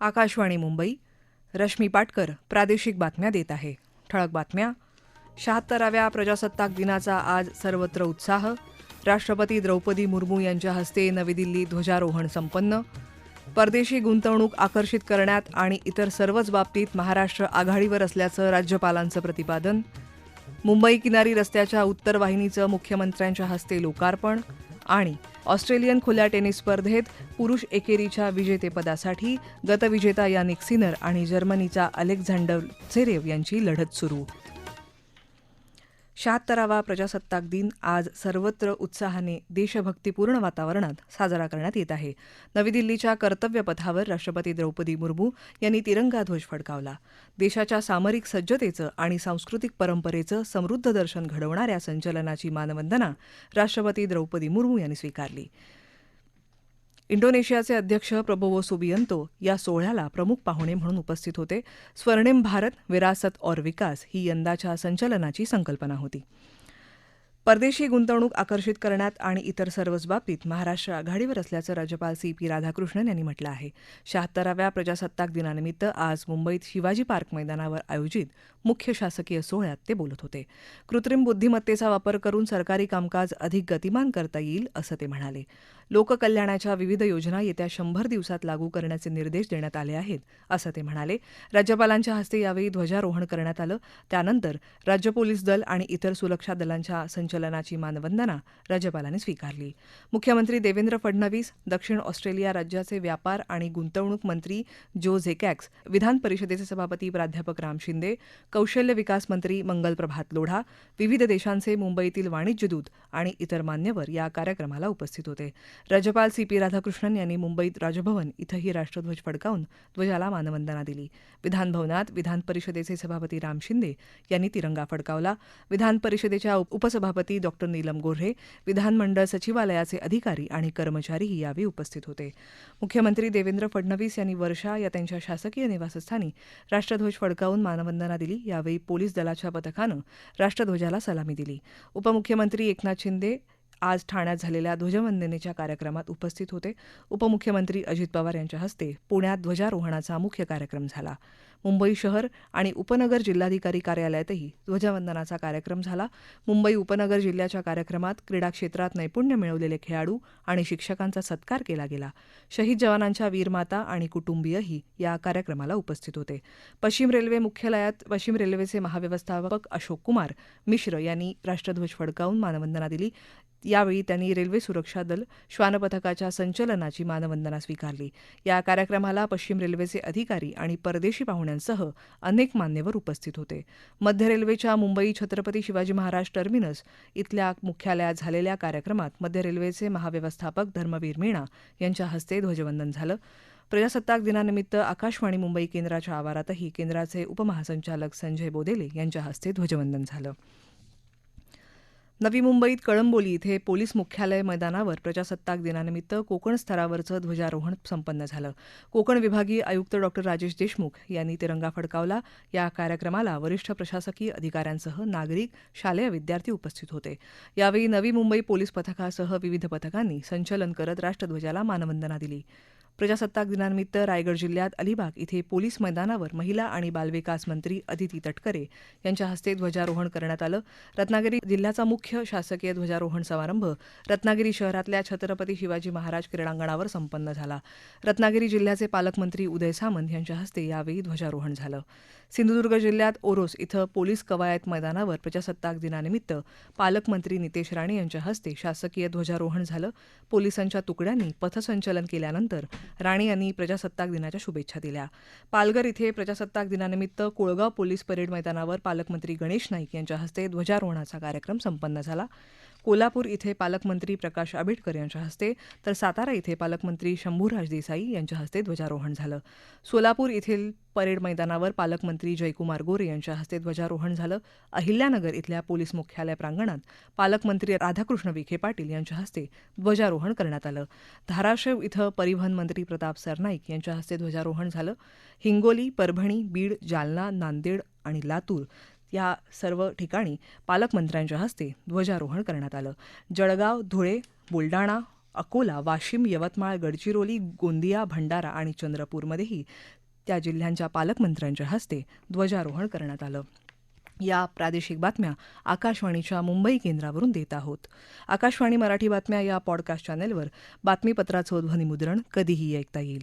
आकाशवाणी मुंबई रश्मी पाटकर प्रादेशिक बातम्या देत आहे. ठळक बातम्या. शहात्तराव्या प्रजासत्ताक दिनाचा आज सर्वत्र उत्साह. राष्ट्रपती द्रौपदी मुर्मू यांच्या हस्ते नवी दिल्ली ध्वजारोहण संपन्न. परदेशी गुंतवणूक आकर्षित करण्यात आणि इतर सर्वच बाबतीत महाराष्ट्र आघाडीवर असल्याचं राज्यपालांचं प्रतिपादन. मुंबई किनारी रस्त्याच्या उत्तर वाहिनीचं मुख्यमंत्र्यांच्या हस्ते लोकार्पण आणि ऑस्ट्रेलियन खुल्या टेनिस स्पर्धेत पुरुष एकेरीच्या विजेतेपदासाठी गतविजेता यानिक सिनर आणि जर्मनीचा अलेक्झांडर झेरेव यांची लढत सुरू. शहात्तरावा प्रजासत्ताक दिन आज सर्वत्र उत्साहाने देशभक्तीपूर्ण वातावरणात साजरा करण्यात येत आहे. नवी दिल्लीच्या कर्तव्यपथावर राष्ट्रपती द्रौपदी मुर्मू यांनी तिरंगा ध्वज फडकावला. देशाच्या सामरिक सज्जतेचं आणि सांस्कृतिक परंपरेचं समृद्ध दर्शन घडवणाऱ्या संचलनाची मानवंदना राष्ट्रपती द्रौपदी मुर्मू यांनी स्वीकारली. इंडोनेशियाचे अध्यक्ष प्रबोवो सुबियंतो या सोहळ्याला प्रमुख पाहुणे म्हणून उपस्थित होते. स्वर्णिम भारत विरासत और विकास ही यंदाच्या संचलनाची संकल्पना होती. परदेशी गुंतवणूक आकर्षित करण्यात आणि इतर सर्वच बाबतीत महाराष्ट्र आघाडीवर असल्याचं राज्यपाल सी पी राधाकृष्णन यांनी म्हटलं आहे. शहात्तराव्या प्रजासत्ताक दिनानिमित्त आज मुंबईत शिवाजी पार्क मैदानावर आयोजित मुख्य शासकीय सोहळ्यात ते बोलत होते. कृत्रिम बुद्धिमत्तेचा वापर करून सरकारी कामकाज अधिक गतिमान करता येईल असं ते म्हणाले. लोककल्याणाच्या विविध योजना येत्या शंभर दिवसात लागू करण्याचे निर्देश देण्यात आले आहेत असं ते म्हणाले. राज्यपालांच्या हस्ते यावेळी ध्वजारोहण करण्यात आलं. त्यानंतर राज्य पोलीस दल आणि इतर सुरक्षा दलांच्या संचलनाची मानवंदना राज्यपालांनी स्वीकारली. मुख्यमंत्री देवेंद्र फडणवीस दक्षिण ऑस्ट्रेलिया राज्याचे व्यापार आणि गुंतवणूक मंत्री जो झेकॅक्स विधान परिषदेचे सभापती प्राध्यापक राम शिंदे कौशल्य विकास मंत्री मंगल प्रभात लोढा विविध देशांचे मुंबईतील वाणिज्यदूत आणि इतर मान्यवर या कार्यक्रमाला उपस्थित होते. राज्यपाल सी पी राधाकृष्णन यांनी मुंबईत राजभवन इथंही राष्ट्रध्वज फडकावून ध्वजाला मानवंदना दिली. विधानभवनात विधान परिषदेचे सभापती राम शिंदे यांनी तिरंगा फडकावला. विधान परिषदेच्या उपसभापती डॉ. नीलम गोऱ्हे विधानमंडळ सचिवालयाचे अधिकारी आणि कर्मचारीही यावेळी उपस्थित होते. मुख्यमंत्री देवेंद्र फडणवीस यांनी वर्षा या त्यांच्या शासकीय निवासस्थानी राष्ट्रध्वज फडकावून मानवंदना दिली. यावेळी पोलीस दलाच्या पथकानं राष्ट्रध्वजाला सलामी दिली. उपमुख्यमंत्री एकनाथ शिंदे आज ठाण्यात झालेल्या ध्वजवंदनेच्या कार्यक्रमात उपस्थित होते उपमुख्यमंत्री अजित पवार यांच्या हस्ते पुण्यात ध्वजारोहणाचा मुख्य कार्यक्रम झाला. मुंबई शहर आणि उपनगर जिल्हाधिकारी कार्यालयातही ध्वजवंदनाचा कार्यक्रम झाला. मुंबई उपनगर जिल्ह्याच्या कार्यक्रमात क्रीडा क्षेत्रात नैपुण्य मिळवलेले खेळाडू आणि शिक्षकांचा सत्कार केला गेला. शहीद जवानांच्या वीरमाता आणि कुटुंबीयही या कार्यक्रमाला उपस्थित होते. पश्चिम रेल्वे मुख्यालयात पश्चिम रेल्वेचे महाव्यवस्थापक अशोक कुमार मिश्र यांनी राष्ट्रध्वज फडकावून मानवंदना दिली. यावेळी त्यांनी रेल्वे सुरक्षा दल श्वानपथकाच्या संचलनाची मानवंदना स्वीकारली. या कार्यक्रमाला पश्चिम रेल्वेचे अधिकारी आणि परदेशी पाहुण्यांसह अनेक मान्यवर उपस्थित होते. मध्य रेल्वेच्या मुंबई छत्रपती शिवाजी महाराज टर्मिनस इथल्या मुख्यालयात झालेल्या कार्यक्रमात मध्य रेल्वेचे महाव्यवस्थापक धर्मवीर मीणा यांच्या हस्ते ध्वजवंदन झालं. प्रजासत्ताक दिनानिमित्त आकाशवाणी मुंबई केंद्राच्या आवारातही केंद्राचे उपमहासंचालक संजय बोदेले यांच्या हस्ते ध्वजवंदन झालं. नवी मुंबईत कळंबोली इथे पोलीस मुख्यालय मैदानावर प्रजासत्ताक दिनानिमित्त कोकण स्तरावरचं ध्वजारोहण संपन्न झालं. कोकण विभागीय आयुक्त डॉ. राजेश देशमुख यांनी तिरंगा फडकावला. या कार्यक्रमाला वरिष्ठ प्रशासकीय अधिकाऱ्यांसह नागरिक शालेय विद्यार्थी उपस्थित होते. यावेळी नवी मुंबई पोलीस पथकासह विविध पथकांनी संचलन करत राष्ट्रध्वजाला मानवंदना दिली. प्रजासत्ताक दिनानिमित्त रायगड जिल्ह्यात अलिबाग इथे पोलीस मैदानावर महिला आणि बालविकास मंत्री अदिती तटकरे यांच्या हस्ते ध्वजारोहण करण्यात आलं. रत्नागिरी जिल्ह्याचा मुख्य शासकीय ध्वजारोहण समारंभ रत्नागिरी शहरातल्या छत्रपती शिवाजी महाराज क्रीडांगणावर संपन्न झाला. रत्नागिरी जिल्ह्याचे पालकमंत्री उदय सामंत यांच्या हस्ते यावेळी ध्वजारोहण झालं. सिंधुदुर्ग जिल्ह्यात ओरोस इथं पोलीस कवायत मैदानावर प्रजासत्ताक दिनानिमित्त पालकमंत्री नितेश राणे यांच्या हस्ते शासकीय ध्वजारोहण झालं. पोलिसांच्या तुकड्यांनी पथसंचलन केल्यानंतर राणे यांनी प्रजासत्ताक दिनाच्या शुभेच्छा दिल्या. पालघर इथे प्रजासत्ताक दिनानिमित्त कोळगाव पोलीस परेड मैदानावर पालकमंत्री गणेश नाईक यांच्या हस्ते ध्वजारोहणाचा कार्यक्रम संपन्न झाला. कोल्हापूर इथे पालकमंत्री प्रकाश आंबेडकर यांच्या हस्ते तर सातारा इथे पालकमंत्री शंभूराज देसाई यांच्या हस्ते ध्वजारोहण झालं. सोलापूर येथील परेड मैदानावर पालकमंत्री जयकुमार गोरे यांच्या हस्ते ध्वजारोहण झालं. अहिल्यानगर इथल्या पोलीस मुख्यालय प्रांगणात पालकमंत्री राधाकृष्ण विखे पाटील यांच्या हस्ते ध्वजारोहण करण्यात आलं. धाराशिव इथं परिवहन मंत्री प्रताप सरनाईक यांच्या हस्ते ध्वजारोहण झालं. हिंगोली परभणी बीड जालना नांदेड आणि लातूर या सर्व ठिकाणी पालकमंत्र्यांच्या हस्ते ध्वजारोहण करण्यात आलं. जळगाव धुळे बुलडाणा अकोला वाशिम यवतमाळ गडचिरोली गोंदिया भंडारा आणि चंद्रपूरमध्येही त्या जिल्ह्यांच्या पालकमंत्र्यांच्या हस्ते ध्वजारोहण करण्यात आलं. या प्रादेशिक बातम्या आकाशवाणीच्या मुंबई केंद्रावरून देत आहोत. आकाशवाणी मराठी बातम्या या पॉडकास्ट चॅनेलवर बातमीपत्राचं ध्वनिमुद्रण कधीही ऐकता येईल.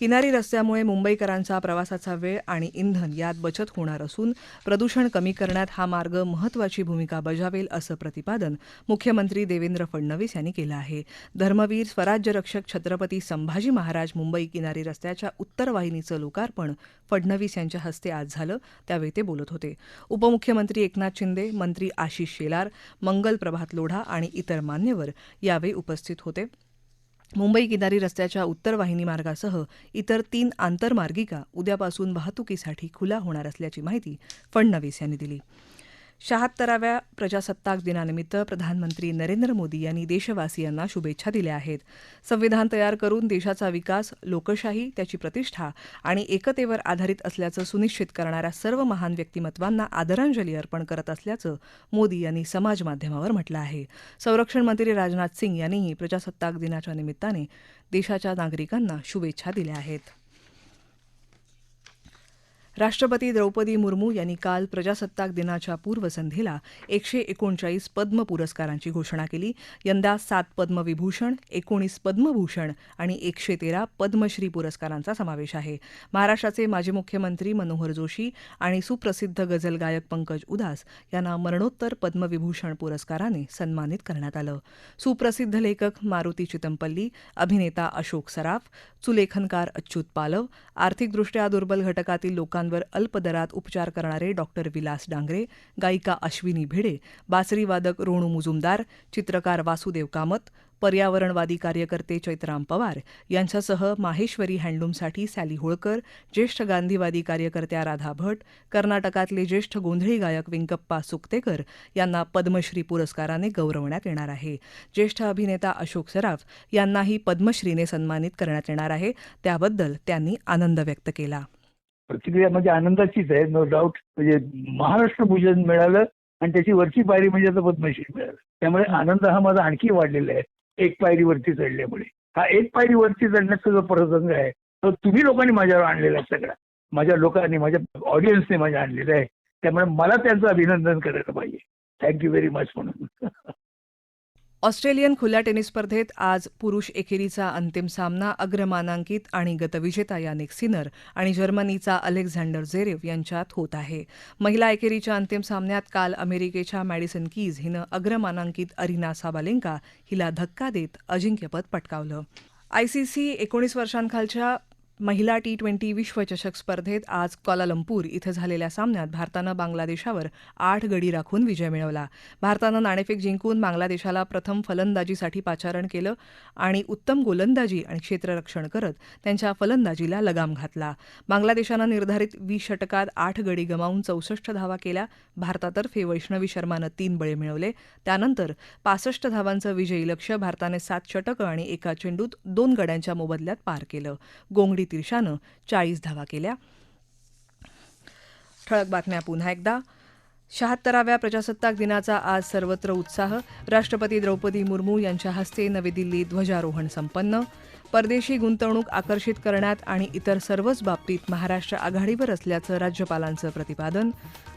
किनारी रस्त्यामुळे मुंबईकरांचा प्रवासाचा वेळ आणि इंधन यात बचत होणार असून प्रदूषण कमी करण्यात हा मार्ग महत्वाची भूमिका बजावेल असं प्रतिपादन मुख्यमंत्री देवेंद्र फडणवीस यांनी केलं आहे. धर्मवीर स्वराज्य रक्षक छत्रपती संभाजी महाराज मुंबई किनारी रस्त्याच्या उत्तर वाहिनीचं लोकार्पण फडणवीस यांच्या हस्ते आज झालं त्यावेळी ते बोलत होते. उपमुख्यमंत्री एकनाथ शिंदे मंत्री आशिष शेलार मंगल प्रभात लोढा आणि इतर मान्यवर यावेळी उपस्थित होते. मुंबई किनारी रस्त्याच्या उत्तर वाहिनी मार्गासह इतर तीन आंतरमार्गिका उद्यापासून वाहतुकीसाठी खुल्या होणार असल्याची माहिती फडणवीस यांनी दिली. शहात्तराव्या प्रजासत्ताक दिनानिमित्त प्रधानमंत्री नरेंद्र मोदी यांनी देशवासियांना शुभेच्छा दिल्या आहेत. संविधान तयार करून देशाचा विकास लोकशाही त्याची प्रतिष्ठा आणि एकतेवर आधारित असल्याचं सुनिश्चित करणाऱ्या सर्व महान व्यक्तिमत्वांना आदरांजली अर्पण करत असल्याचं मोदी यांनी समाज माध्यमावर म्हटलं आहे. संरक्षण मंत्री राजनाथ सिंग यांनीही प्रजासत्ताक दिनाच्या निमित्ताने देशाच्या नागरिकांना शुभेच्छा दिल्या आहेत. राष्ट्रपती द्रौपदी मुर्मू यांनी काल प्रजासत्ताक दिनाच्या पूर्वसंध्येला एकशे एकोणचाळीस पद्म पुरस्कारांची घोषणा केली. यंदा सात पद्मविभूषण एकोणीस पद्मभूषण आणि एकशे तेरा पद्मश्री पुरस्कारांचा समावेश आहे. महाराष्ट्राचे माजी मुख्यमंत्री मनोहर जोशी आणि सुप्रसिद्ध गझल गायक पंकज उदास यांना मरणोत्तर पद्मविभूषण पुरस्काराने सन्मानित करण्यात आलं. सुप्रसिद्ध लेखक मारुती चितमपल्ली अभिनेता अशोक सराफ सुलेखनकार अच्युत पालव आर्थिकदृष्ट्या दुर्बल घटकातील रुग्णांवर अल्प दरात उपचार करणारे डॉक्टर विलास डांगरे गायिका अश्विनी भिडे बासरीवादक रोणू मुजुमदार चित्रकार वासुदेव कामत पर्यावरणवादी कार्यकर्ते चैत्राम पवार यांच्यासह माहेश्वरी हँडलूमसाठी सॅली होळकर ज्येष्ठ गांधीवादी कार्यकर्त्या राधा भट कर्नाटकातले ज्येष्ठ गोंधळी गायक विंकप्पा सुक्तेकर यांना पद्मश्री पुरस्काराने गौरवण्यात येणार आहे. ज्येष्ठ अभिनेता अशोक सराफ यांनाही पद्मश्रीने सन्मानित करण्यात येणार आहे. त्याबद्दल त्यांनी आनंद व्यक्त केला. प्रतिक्रिया म्हणजे आनंदाचीच आहे नो डाऊट म्हणजे महाराष्ट्र भूषण मिळालं आणि त्याची वरची पायरी म्हणजे आता पद्मश्री मिळालं. त्यामुळे आनंद हा माझा आणखी वाढलेला आहे. एक पायरी वरती चढल्यामुळे. हा एक पायरी वरती चढण्याचा जो प्रसंग आहे. तो तुम्ही लोकांनी माझ्यावर आणलेला आहे सगळा. माझ्या लोकांनी माझ्या ऑडियन्सने माझ्या आणलेला आहे. त्यामुळे मला त्यांचं अभिनंदन करायला पाहिजे. थँक्यू व्हेरी मच म्हणून. ऑस्ट्रेलियन खुल्या टेनिस स्पर्धेत आज पुरुष एकेरीचा अंतिम सामना अग्रमानांकित आणि गतविजेता यानिक सिनर आणि जर्मनीचा अलेक्झांडर झेरेव यांच्यात होत आहे. महिला एकेरीच्या अंतिम सामन्यात काल अमेरिकेच्या मॅडिसन कीज हिनं अग्रमानांकित अरिना साबालेंका हिला धक्का देत अजिंक्यपद पटकावलं. आयसीसी एकोणीस वर्षांखालच्या महिला टी ट्वेंटी विश्वचषक स्पर्धेत आज क्वालालंपूर इथं झालेल्या सामन्यात भारतानं बांगलादेशावर आठ गडी राखून विजय मिळवला. भारतानं नाणेफेक जिंकून बांगलादेशाला प्रथम फलंदाजीसाठी पाचारण केलं आणि उत्तम गोलंदाजी आणि क्षेत्ररक्षण करत त्यांच्या फलंदाजीला लगाम घातला. बांगलादेशानं निर्धारित वीस षटकात आठ गडी गमावून चौसष्ट धावा केल्या. भारतातर्फे वैष्णवी शर्मानं तीन बळी मिळवले. त्यानंतर पासष्ट धावांचं विजयी लक्ष्य भारताने सात षटकं आणि एका चेंडूत दोन गड्यांच्या मोबदल्यात पार केलं. गोंगडी तिरशानं चाळीस धावा केल्या. ठळक बातम्या पुन्हा एकदा. शहात्तराव्या प्रजासत्ताक दिनाचा आज सर्वत्र उत्साह. राष्ट्रपती द्रौपदी मुर्मू यांच्या हस्ते नवी दिल्लीत ध्वजारोहण संपन्न. परदेशी गुंतवणूक आकर्षित करण्यात आणि इतर सर्वच बाबतीत महाराष्ट्र आघाडीवर असल्याचं राज्यपालांचं प्रतिपादन.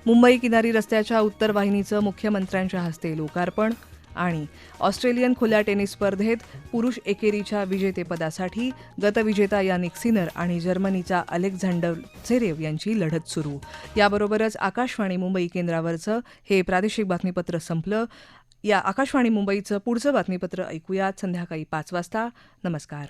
मुंबई किनारी रस्त्याच्या उत्तर वाहिनीचं मुख्यमंत्र्यांच्या हस्ते लोकार्पण. आणि ऑस्ट्रेलियन खुल्या टेनिस स्पर्धेत पुरुष एकेरीच्या विजेतेपदासाठी गतविजेता यानिक सिनर आणि जर्मनीचा अलेक्झांडर झेरेव यांची लढत सुरू. याबरोबरच आकाशवाणी मुंबई केंद्रावरचं हे प्रादेशिक बातमीपत्र संपलं. या आकाशवाणी मुंबईचं पुढचं बातमीपत्र ऐकूयात. संध्याकाळी पाच वाजता. नमस्कार.